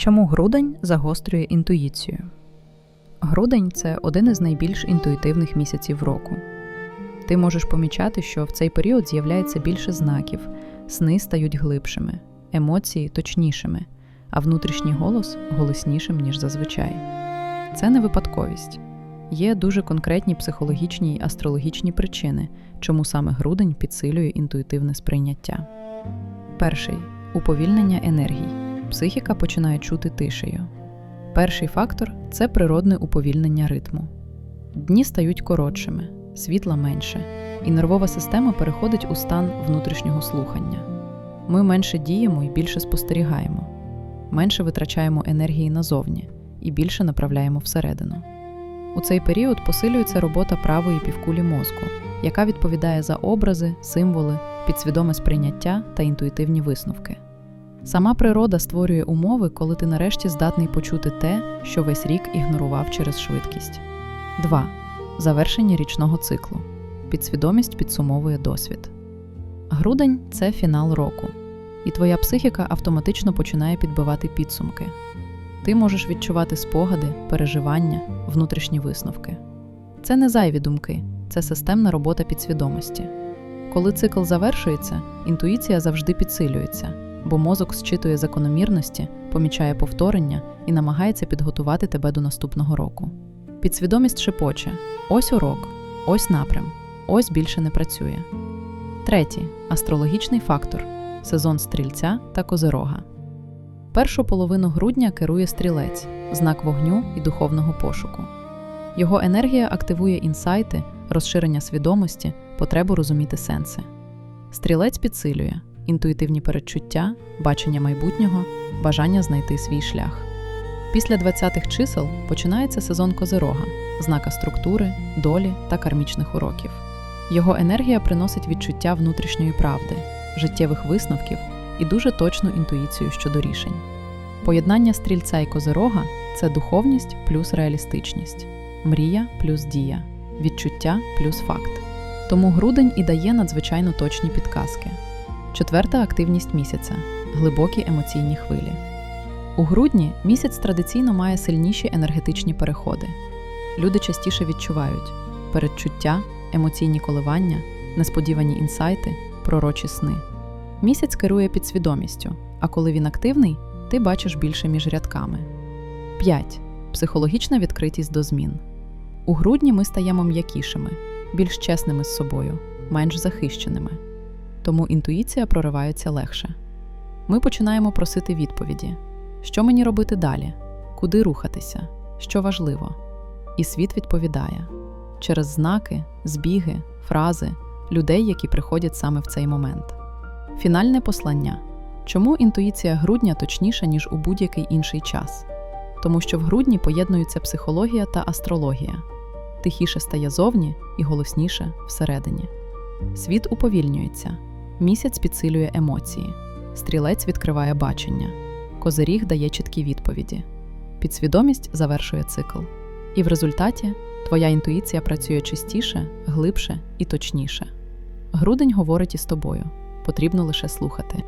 Чому грудень загострює інтуїцію? Грудень це один із найбільш інтуїтивних місяців року. Ти можеш помічати, що в цей період з'являється більше знаків, сни стають глибшими, емоції точнішими, а внутрішній голос голоснішим, ніж зазвичай. Це не випадковість. Є дуже конкретні психологічні й астрологічні причини, чому саме грудень підсилює інтуїтивне сприйняття. Перший уповільнення енергій. Психіка починає чути тишею. Перший фактор це природне уповільнення ритму. Дні стають коротшими, світла менше, і нервова система переходить у стан внутрішнього слухання. Ми менше діємо і більше спостерігаємо, менше витрачаємо енергії назовні і більше направляємо всередину. У цей період посилюється робота правої півкулі мозку, яка відповідає за образи, символи, підсвідоме сприйняття та інтуїтивні висновки. Сама природа створює умови, коли ти нарешті здатний почути те, що весь рік ігнорував через швидкість. 2. Завершення річного циклу. Підсвідомість підсумовує досвід. Грудень це фінал року, і твоя психіка автоматично починає підбивати підсумки. Ти можеш відчувати спогади, переживання, внутрішні висновки. Це не зайві думки, це системна робота підсвідомості. Коли цикл завершується, інтуїція завжди підсилюється, бо мозок зчитує закономірності, помічає повторення і намагається підготувати тебе до наступного року. Підсвідомість шепоче: ось урок, ось напрям, ось більше не працює. Третій астрологічний фактор сезон стрільця та козирога. Першу половину грудня керує стрілець, знак вогню і духовного пошуку. Його енергія активує інсайти, розширення свідомості, потребу розуміти сенси. Стрілець підсилює інтуїтивні передчуття, бачення майбутнього, бажання знайти свій шлях. Після 20-х чисел починається сезон козирога, знака структури, долі та кармічних уроків. Його енергія приносить відчуття внутрішньої правди, життєвих висновків і дуже точну інтуїцію щодо рішень. Поєднання стрільця і козирога це духовність плюс реалістичність, мрія плюс дія, відчуття плюс факт. Тому грудень і дає надзвичайно точні підказки. Четверта активність місяця глибокі емоційні хвилі. У грудні місяць традиційно має сильніші енергетичні переходи. Люди частіше відчувають передчуття, емоційні коливання, несподівані інсайти, пророчі сни. Місяць керує підсвідомістю, а коли він активний, ти бачиш більше між рядками. 5. Психологічна відкритість до змін. У грудні ми стаємо м'якішими, більш чесними з собою, менш захищеними. Тому інтуїція проривається легше. Ми починаємо просити відповіді: що мені робити далі, куди рухатися, що важливо. І світ відповідає через знаки, збіги, фрази, людей, які приходять саме в цей момент. Фінальне послання. Чому інтуїція грудня точніша, ніж у будь-який інший час? Тому що в грудні поєднуються психологія та астрологія. Тихіше стає зовні і голосніше всередині. Світ уповільнюється, місяць підсилює емоції, стрілець відкриває бачення, козиріг дає чіткі відповіді, підсвідомість завершує цикл. І в результаті твоя інтуїція працює чистіше, глибше і точніше. Грудень говорить із тобою, потрібно лише слухати.